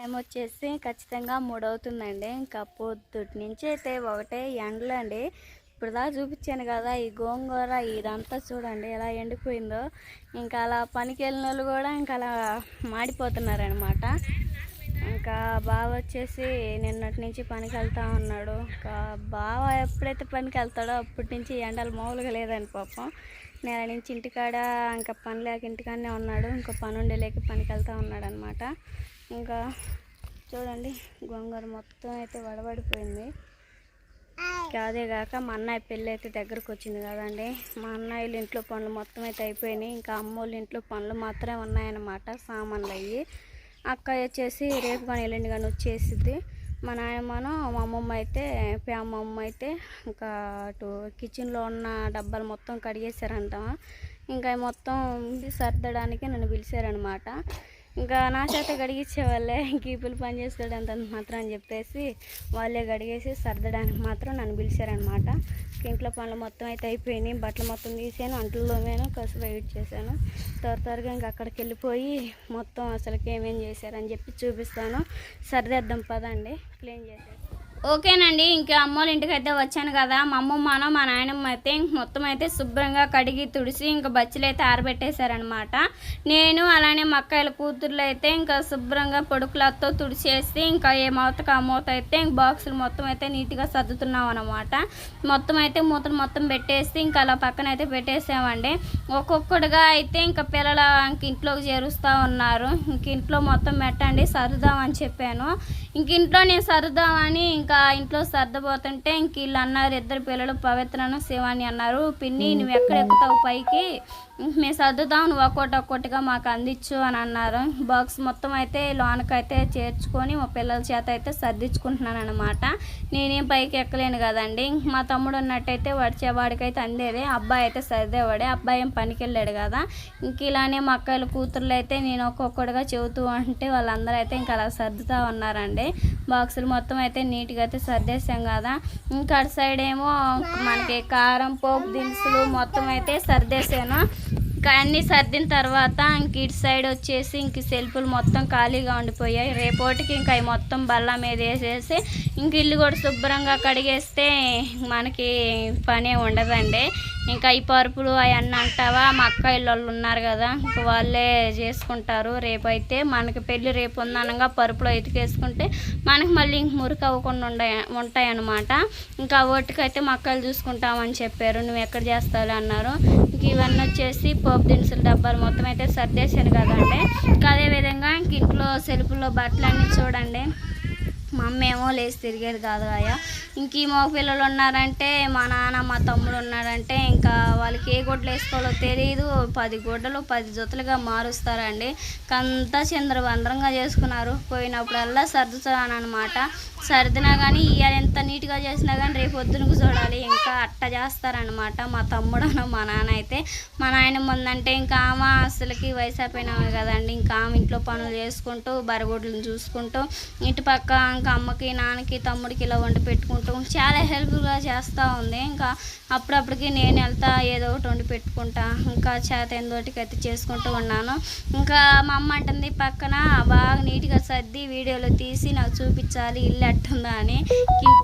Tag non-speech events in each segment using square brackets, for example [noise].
Time వచ్చేసి ఖచ్చితంగా మూడవుతుందండి. ఇంకా పొద్దుటి నుంచి అయితే ఒకటే ఎండలు అండి ఇప్పుడు దాకా చూపించాను కదా ఈ గోంగూర ఇదంతా చూడండి ఎలా ఎండిపోయిందో. ఇంకా అలా పనికి వెళ్ళిన వాళ్ళు కూడా ఇంకా అలా మాడిపోతున్నారనమాట ఇంకా బావ వచ్చేసి నిన్నటి నుంచి పనికి వెళ్తా ఉన్నాడు. ఇంకా బావ ఎప్పుడైతే పనికి వెళ్తాడో అప్పటి నుంచి ఎండలు మామూలుగా లేదని పాపం. నెల నుంచి ఇంటికాడ ఇంకా పని లేక ఇంటికాడనే ఉన్నాడు. ఇంకా పని ఉండలేక పనికి వెళ్తా ఉన్నాడు అనమాట ఇంకా చూడండి గోంగూర మొత్తం అయితే వడబడిపోయింది. ఇంకా అదే కాక మా అన్నయ్య పెళ్ళి అయితే దగ్గరకు వచ్చింది కదండి. మా అన్నయ్యలు ఇంట్లో పనులు మొత్తం అయితే అయిపోయినాయి. ఇంకా అమ్మోళ్ళ ఇంట్లో పనులు మాత్రమే ఉన్నాయన్నమాట సామాన్లు అయ్యి. అక్క వచ్చేసి రేపు కానీ ఎల్లుండి కానీ వచ్చేసిద్ది. మా నాయమ్మను మా అమ్మమ్మ అయితే పే అమ్మమ్మ అయితే ఇంకా అటు కిచెన్లో ఉన్న డబ్బాలు మొత్తం కడిగేశారంట. ఇంకా మొత్తం సర్దడానికి నన్ను పిలిచారనమాట ఇంకా నా చేత గడిగించే వాళ్ళే గీపులు పని చేసుకోవడానికి అంత మాత్రం అని చెప్పేసి వాళ్ళే గడిగేసి సర్దడానికి మాత్రం నన్ను పిలిచారనమాట ఇంట్లో పనులు మొత్తం అయితే అయిపోయినాయి. బట్టలు మొత్తం తీసాను అంట్లలో తోమాను కసుపు వెయిట్ చేశాను త్వర త్వరగా ఇంకా అక్కడికి వెళ్ళిపోయి మొత్తం అసలుకి ఏమేం చేశారని చెప్పి చూపిస్తాను. సర్దేద్దాం పదండి. క్లీన్ చేసేసి. ఓకేనండి ఇంకా అమ్మోళ్ళ ఇంటికి అయితే వచ్చాను కదా. మా అమ్మమ్మను మా నాయనమ్మ అయితే ఇంక మొత్తం అయితే శుభ్రంగా కడిగి తుడిసి ఇంకా బచ్చలు అయితే ఆరబెట్టేశారనమాట నేను అలానే మా అక్కయ్యల కూతుర్లు అయితే ఇంకా శుభ్రంగా పొడుకులతో తుడిచేసి ఇంకా ఏ మూతకు ఆ మూత అయితే ఇంక బాక్సులు మొత్తం అయితే నీట్గా సర్దుతున్నాం అనమాట మొత్తం అయితే మూతలు మొత్తం పెట్టేసి ఇంకా అలా పక్కన అయితే పెట్టేసామండి. ఒక్కొక్కటిగా అయితే ఇంకా పిల్లల ఇంక ఇంట్లోకి చేరుస్తూ ఉన్నారు. ఇంక ఇంట్లో మొత్తం పెట్టండి సర్దుదామని చెప్పాను. ఇంక ఇంట్లో నేను సర్దుదామని ఇంకా ఇంట్లో సర్దబోతుంటే ఇంక వీళ్ళు అన్నారు ఇద్దరు పిల్లలు పవిత్రను శివాని అన్నారు పిన్ని నువ్వు ఎక్కడ ఎక్కుతావు పైకి? మేము సర్దుదాం నువ్వు ఒక్కోటి ఒక్కొక్కటిగా మాకు అందించు అని అన్నారు. బాక్స్ మొత్తం అయితే లోనకైతే చేర్చుకొని మా పిల్లల చేత అయితే సర్దించుకుంటున్నాను అనమాట నేనేం పైకి ఎక్కలేను కదండి. మా తమ్ముడు ఉన్నట్టయితే వచ్చేవాడికైతే అందేది. అబ్బాయి అయితే సర్దేవాడే. అబ్బాయి ఏం పనికి వెళ్ళాడు కదా. ఇంక ఇలానే మా అక్కలు కూతుర్లు అయితే నేను ఒక్కొక్కటిగా చెబుతూ ఉంటే వాళ్ళందరూ అయితే ఇంకా అలా సర్దుతూ ఉన్నారండి. బాక్సులు మొత్తం అయితే నీట్గా అయితే సర్దేశాం కదా. ఇంకా అటు సైడ్ ఏమో మనకి కారం పోపు దినుసులు మొత్తం అయితే సర్దేశాను. అన్నీ సర్దిన తర్వాత ఇంక ఇటు సైడ్ వచ్చేసి ఇంక సెల్ఫులు మొత్తం ఖాళీగా ఉండిపోయాయి. రేపటికి ఇంకా అవి మొత్తం బల్ల మీద వేసేసి ఇంక ఇల్లు కూడా శుభ్రంగా కడిగేస్తే మనకి పనే ఉండదండి. ఇంకా ఈ పరుపులు అవన్నీ అంటావా? మా అక్క ఇళ్ళు ఉన్నారు కదా ఇంకా వాళ్ళే చేసుకుంటారు. రేపైతే మనకి పెళ్ళి రేపు ఉందనగా పరుపులో ఎతికేసుకుంటే మనకి మళ్ళీ ఇంక మురికి అవ్వకుండా ఉండే ఉంటాయి ఇంకా ఓటికైతే మా అక్కలు చూసుకుంటామని చెప్పారు. నువ్వు ఎక్కడ చేస్తావు అన్నారు. ఇంక ఇవన్నీ వచ్చేసి పోపు దినుసులు డబ్బాలు మొత్తం అయితే సర్దేశాను కదండి. ఇంకా అదేవిధంగా ఇంక ఇంట్లో సెల్ఫ్లో బట్టలన్నీ చూడండి. మా అమ్మ ఏమో లేచి తిరిగేది కాదు అయ్యా. ఇంక ఈ మగ పిల్లలు ఉన్నారంటే మా నాన్న మా తమ్ముడు ఉన్నారంటే ఇంకా వాళ్ళకి ఏ గుడ్డలు వేసుకోవాలో తెలియదు పది గుడ్డలు పది జతలుగా మారుస్తారండి. కంతా చంద్రబంద్రంగా చేసుకున్నారు. పోయినప్పుడల్లా సర్దుతాను అనమాట సర్దినా కానీ ఇవాళ ఎంత నీట్గా చేసినా కానీ రేపు పొద్దునకు చూడాలి ఇంకా అట్ట చేస్తారనమాట మా తమ్ముడు మా నాన్న అయితే. మా నాయన ముందంటే ఇంకా ఆమె అసలుకి వయసు అయిపోయినామే కదండి. ఇంకా ఆమె ఇంట్లో పనులు చేసుకుంటూ బరగొడ్లను చూసుకుంటూ ఇటు పక్క ఇంకా అమ్మకి నాన్నకి తమ్ముడికి ఇలా వండి పెట్టుకుంటూ చాలా హెల్ప్గా చేస్తూ ఉంది. ఇంకా అప్పుడప్పటికి నేను వెళ్తా ఏదో ఒకటి వండి పెట్టుకుంటా. ఇంకా చేత ఎందోటికి అయితే చేసుకుంటూ ఉన్నాను. ఇంకా మా అమ్మ అంటుంది పక్కన బాగా నీట్గా సర్ది వీడియోలో తీసి నాకు చూపించాలి ఇల్లు ఎట్టుందా అని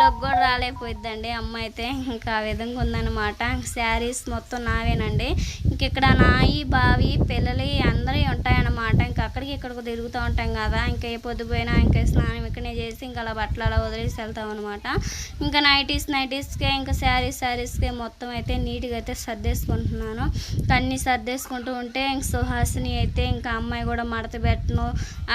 ఇంట్లోకి కూడా రాలేకపోయిద్దండి. అమ్మ అయితే ఇంకా ఆ విధంగా ఉందన్నమాట. శారీస్ మొత్తం నావేనండి. ఇంక ఇక్కడ నాయి బావి పిల్లలు అందరూ ఉంటాయన్నమాట. ఇంకా అక్కడికి ఇక్కడికి తిరుగుతూ ఉంటాం కదా. ఇంకా ఏ పొద్దుపోయినా ఇంకా స్నానం ఇక్కడనే చేసి ఇంకా అలా బట్టలు అలా వదిలేసి వెళ్తాం అనమాట ఇంకా నైటీస్ నైటీస్కే ఇంకా శారీస్ శారీస్కే మొత్తం అయితే నీట్గా అయితే సర్దేసుకుంటున్నాను. అన్ని అన్నీ సర్దేసుకుంటూ ఉంటే ఇంక సుహాసిని అయితే ఇంకా అమ్మాయి కూడా మడత పెట్టను.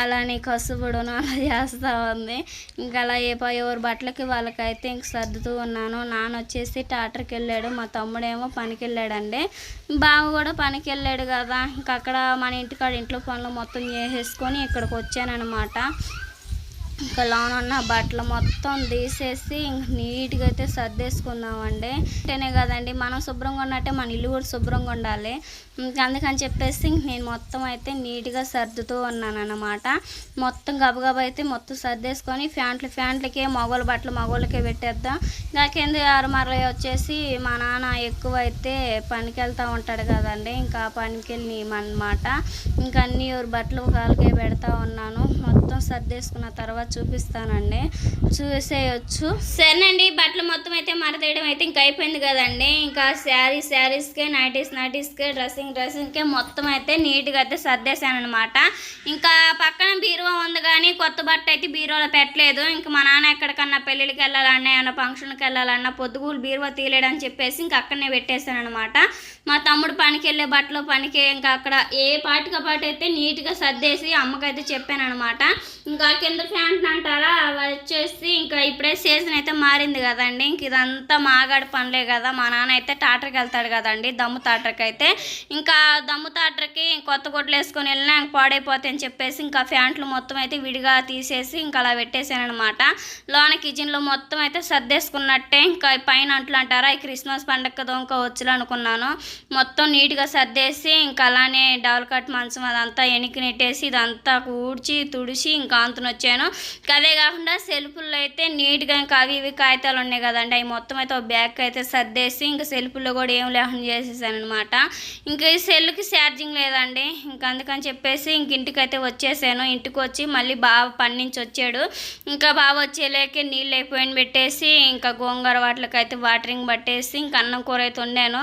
అలానే కసుబుడును అలా [laughs] చేస్తూ ఉంది. ఇంకా అలా ఏ ఎవరి బట్టలకి అయితే ఇంక సర్దుతూ ఉన్నాను. నాన్న వచ్చేసి టాటర్కి వెళ్ళాడు. మా తమ్ముడేమో పనికి వెళ్ళాడండి బావ కూడా పనికి వెళ్ళాడు కదా. ఇంకా అక్కడ మన ఇంటికాడ ఇంట్లో పనులు మొత్తం చేసేసుకొని ఇక్కడికి వచ్చానమాట ఇంకా లోన ఉన్న బట్టలు మొత్తం తీసేసి ఇంక నీట్గా అయితే సర్దేసుకుందామండి. అంటేనే కదండి మనం శుభ్రంగా ఉన్నట్టే మన ఇల్లు కూడా శుభ్రంగా ఉండాలి. ఇంకా అందుకని చెప్పేసి ఇంక నేను మొత్తం అయితే నీట్గా సర్దుతూ ఉన్నాను అన్నమాట మొత్తం గబగబ అయితే మొత్తం సర్దేసుకొని ఫ్యాంట్లు ఫ్యాంట్లకే మగోళ్ళ బట్టలు మగోళ్ళకే పెట్టేద్దాం. నాకేంది ఆరు మరల వచ్చేసి మా నాన్న ఎక్కువ అయితే పనికి వెళ్తూ ఉంటాడు కదండి ఇంకా పనికి వెళ్ళి అనమాట ఇంకా అన్ని బట్టలు కాలకే పెడతా ఉన్నాను. మొత్తం సర్దేసుకున్న తర్వాత చూపిస్తానండి. చూసేయచ్చు. సరేనండి బట్టలు మొత్తం అయితే మరతేయడం అయితే ఇంకా అయిపోయింది కదండి. ఇంకా శారీ శారీస్కే నైటీస్ నైటీస్కే డ్రెస్సింగ్ డ్రెస్సింగ్కే మొత్తం అయితే నీట్గా అయితే సర్దేశానమాట అనమాట ఇంకా పక్కన బీరువా ఉంది కానీ కొత్త బట్ట అయితే బీరువాలో పెట్టలేదు. ఇంకా మా నాన్న ఎక్కడికన్నా పెళ్ళిళ్ళకి వెళ్ళాలన్నా ఏమన్నా ఫంక్షన్కి వెళ్ళాలన్నా పొద్దుగూలు బీరువా తీయలేడని చెప్పేసి ఇంకా అక్కడనే పెట్టేశానమాట మా తమ్ముడు పనికి వెళ్ళే బట్టలు పనికి ఇంకా అక్కడ ఏ పాటికి పాటు అయితే నీట్గా సర్దేసి అమ్మకైతే చెప్పాను అనమాట ఇంకా కింద ఫ్యాన్ ఫ్యాంట్ అంటారా అవి వచ్చేసి ఇంకా ఇప్పుడే సీజన్ అయితే మారింది కదండి. ఇంక ఇదంతా మాగాడి పనులే కదా. మా నాన్న అయితే టాటర్కి వెళ్తాడు కదండి దమ్ము టాటర్కి అయితే. ఇంకా దమ్ము టాటర్కి కొత్త గుడ్లు వేసుకొని వెళ్ళినా ఇంక పాడైపోతాయి అని చెప్పేసి ఇంకా ఫ్యాంట్లు మొత్తం అయితే విడిగా తీసేసి ఇంకా అలా పెట్టేశానమాట లోన కిచెన్లో మొత్తం అయితే సర్దేసుకున్నట్టే ఇంకా పైన అంట్లు అంటారా? ఈ క్రిస్మస్ పండగ కదా ఇంకా వచ్చులు అనుకున్నాను. మొత్తం నీట్గా సర్దేసి ఇంకా అలానే డబల్ కట్ మంచం అదంతా ఎనికి నెట్టేసి ఇదంతా ఊడ్చి తుడిచి ఇంకా అంతున వచ్చాను అదే కాకుండా సెల్ఫుల్లో అయితే నీట్గా ఇంకా అవి ఇవి కాగితాలు ఉన్నాయి కదండి. అవి మొత్తం అయితే ఒక బ్యాగ్ అయితే సర్దేసి ఇంకా సెల్ఫుల్లో కూడా ఏం లేకుండా చేసేసాను అనమాట ఇంకా ఈ సెల్కి ఛార్జింగ్ లేదండి. ఇంకా అందుకని చెప్పేసి ఇంక ఇంటికైతే వచ్చేసాను. ఇంటికి వచ్చి మళ్ళీ బావ పని నుంచి వచ్చాడు. ఇంకా బావ వచ్చేలేకే నీళ్ళు అయిపోయిన పెట్టేసి ఇంకా గోంగూర వాటికైతే వాటరింగ్ పట్టేసి ఇంకా అన్నం కూర అయితే వండాను.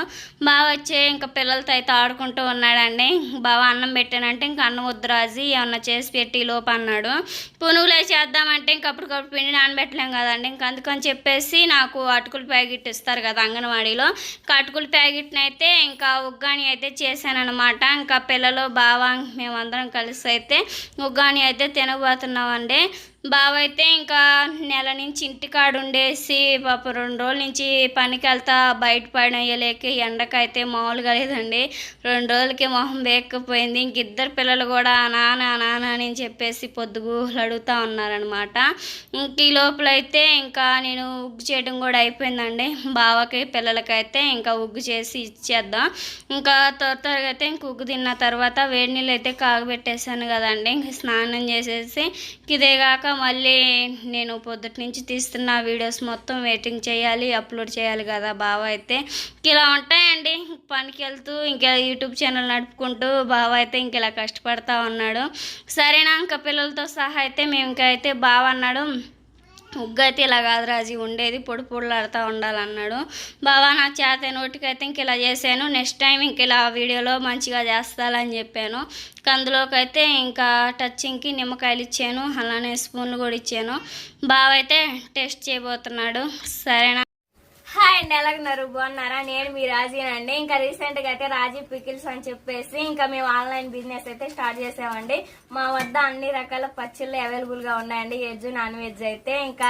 బావ వచ్చే ఇంకా పిల్లలతో అయితే ఆడుకుంటూ ఉన్నాడండి. బావ అన్నం పెట్టానంటే ఇంకా అన్నం వద్దు రాజీ ఏమన్నా చేసి పెట్టి లోపు అన్నాడు. పునుగులు చేద్దామంటే ఇంకప్పటికప్పుడు పిండి నానబెట్టలేం కదండి. ఇంక అందుకని చెప్పేసి నాకు అటుకుల ప్యాకెట్ ఇస్తారు కదా అంగన్వాడీలో. ఇంకా అటుకుల ప్యాకెట్ని అయితే ఇంకా ఉగ్గాని అయితే చేశానన్నమాట. ఇంకా పిల్లలు బావ మేమందరం కలిసి అయితే ఉగ్గాని అయితే తినబోతున్నామండి. బావ అయితే ఇంకా నెల నుంచి ఇంటికాడ ఉండేసి పాప రెండు రోజుల నుంచి పనికి వెళ్తా బయట పడేయలేక ఎండకైతే మామూలుగా లేదండి. రెండు రోజులకి మొహం వేయకపోయింది ఇంక ఇద్దరు పిల్లలు కూడా నాన్న నాన్న అని చెప్పేసి పొద్దుగూహలు అడుగుతూ ఉన్నారనమాట ఇంక ఈ లోపల అయితే ఇంకా నేను ఉగ్గు చేయడం కూడా అయిపోయిందండి. బావకి పిల్లలకైతే ఇంకా ఉగ్గు చేసి ఇచ్చేద్దాం. ఇంకా త్వర త్వరగా అయితే ఇంక ఉగ్గు తిన్న తర్వాత వేడి నీళ్ళు అయితే కాగబెట్టేశాను కదండి. ఇంక స్నానం చేసేసి ఇదే కాక మళ్ళీ నేను పొద్దుటి నుంచి తీస్తున్న వీడియోస్ మొత్తం వెయిటింగ్ చేయాలి అప్లోడ్ చేయాలి కదా బావ అయితే. ఇలా ఉంటాయండి. పనికి వెళ్తూ ఇంకా యూట్యూబ్ ఛానల్ నడుపుకుంటూ బావ అయితే ఇంక ఇలా కష్టపడతా ఉన్నాడు. సరేనా ఇంకా పిల్లలతో సహా అయితే మేము ఇంకా అయితే బావ అన్నాడు. ఉగ్గు అయితే ఇలా కాదు రాజీ ఉండేది పొడి పొడులాడుతూ ఉండాలన్నాడు. బావా నా చేత నోటికైతే ఇంక ఇలా చేశాను. నెక్స్ట్ టైం ఇంక ఇలా వీడియోలో మంచిగా చేస్తాలని చెప్పాను. అందులోకైతే ఇంకా టచ్చింగ్కి నిమ్మకాయలు ఇచ్చాను అలానే స్పూన్లు కూడా ఇచ్చాను. బావ అయితే టేస్ట్ చేయబోతున్నాడు. సరేనా? హాయ్ అండి ఎలాగున్నారు? బాగున్నారా? నేను మీ రాజీనండి. ఇంకా రీసెంట్గా అయితే రాజీ పికిల్స్ అని చెప్పేసి ఇంకా మేము ఆన్లైన్ బిజినెస్ అయితే స్టార్ట్ చేసామండి. మా వద్ద అన్ని రకాల పచ్చళ్ళు అవైలబుల్గా ఉన్నాయండి. వెజ్ నాన్ వెజ్ అయితే ఇంకా